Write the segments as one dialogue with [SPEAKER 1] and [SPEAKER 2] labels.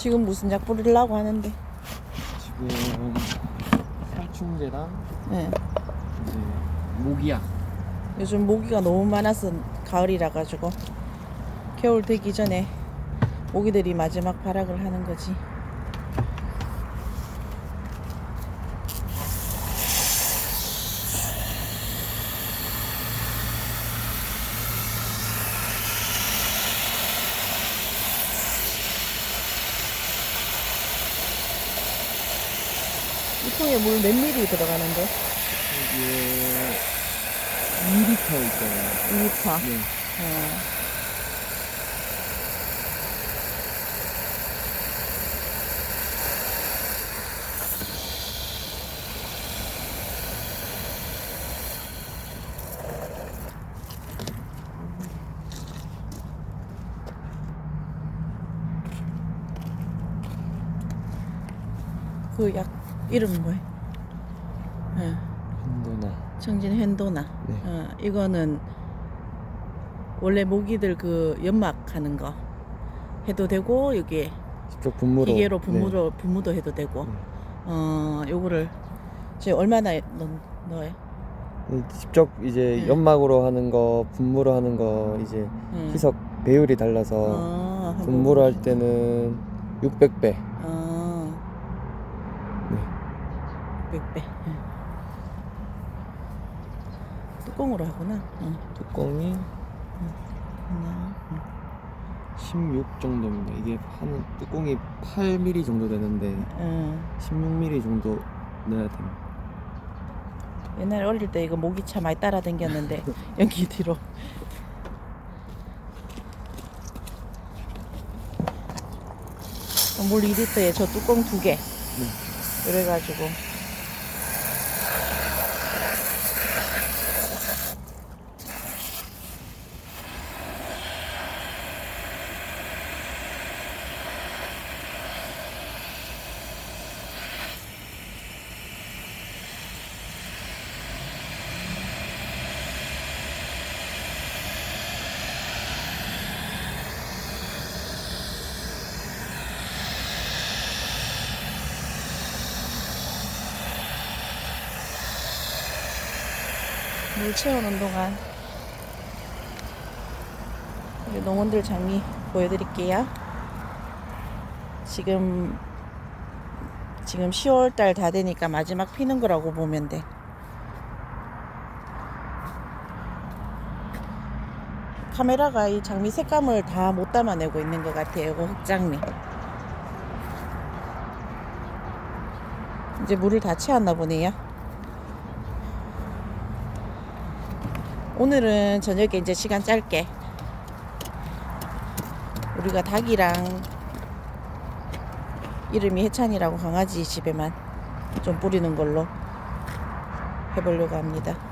[SPEAKER 1] 지금 무슨 약 뿌리려고 하는데?
[SPEAKER 2] 지금 살충제랑
[SPEAKER 1] 예.
[SPEAKER 2] 이제 모기약
[SPEAKER 1] 요즘 모기가 너무 많아서 가을이라 가지고 겨울 되기 전에 모기들이 마지막 발악을 하는 거지. 통에 물 몇 미리 들어가는데?
[SPEAKER 2] 이게 2리터 있잖아요.
[SPEAKER 1] 2리터.
[SPEAKER 2] 네.
[SPEAKER 1] 어. 그 약 이름 뭐야? 어,
[SPEAKER 2] 한도나
[SPEAKER 1] 청진 횡도나.
[SPEAKER 2] 네.
[SPEAKER 1] 어, 이거는 원래 모기들 그 연막 하는 거 해도 되고 여기
[SPEAKER 2] 직접 분무로
[SPEAKER 1] 기계로
[SPEAKER 2] 네.
[SPEAKER 1] 분무로 분무도 해도 되고
[SPEAKER 2] 네.
[SPEAKER 1] 어 요거를 지금 얼마나 넣, 넣어요?
[SPEAKER 2] 네, 직접 이제
[SPEAKER 1] 네.
[SPEAKER 2] 연막으로 하는 거 분무로 하는 거 이제
[SPEAKER 1] 응.
[SPEAKER 2] 희석 배율이 달라서
[SPEAKER 1] 어, 한번
[SPEAKER 2] 분무로 할 때는 600배
[SPEAKER 1] 어.
[SPEAKER 2] 네.
[SPEAKER 1] 600배. 뚜껑으로 하구나. 응.
[SPEAKER 2] 뚜껑이
[SPEAKER 1] 하나.
[SPEAKER 2] 16 정도입니다. 이게 한 뚜껑이 8mm 정도 되는데
[SPEAKER 1] 응.
[SPEAKER 2] 16mm 정도 넣어야 됩니다.
[SPEAKER 1] 옛날에 어릴 때 이거 모기차 많이 따라다녔는데 연기 뒤로. 물 2리터에 저 뚜껑 두 개. 그래가지고 물 채우는 동안 우리 농원들 장미 보여드릴게요. 지금 지금 10월 달 다 되니까 마지막 피는 거라고 보면 돼. 카메라가 이 장미 색감을 다 못 담아내고 있는 것 같아요. 이거 흑장미. 이제 물을 다 채웠나 보네요. 오늘은 저녁에 이제 시간 짧게 우리가 닭이랑 이름이 해찬이라고 강아지 집에만 좀 뿌리는 걸로 해보려고 합니다.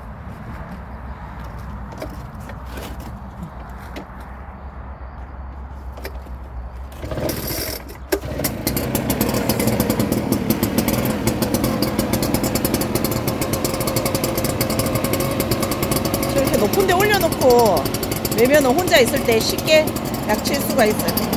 [SPEAKER 1] 저렇게 높은 데 올려놓고 매면은 혼자 있을 때 쉽게 약칠 수가 있어요.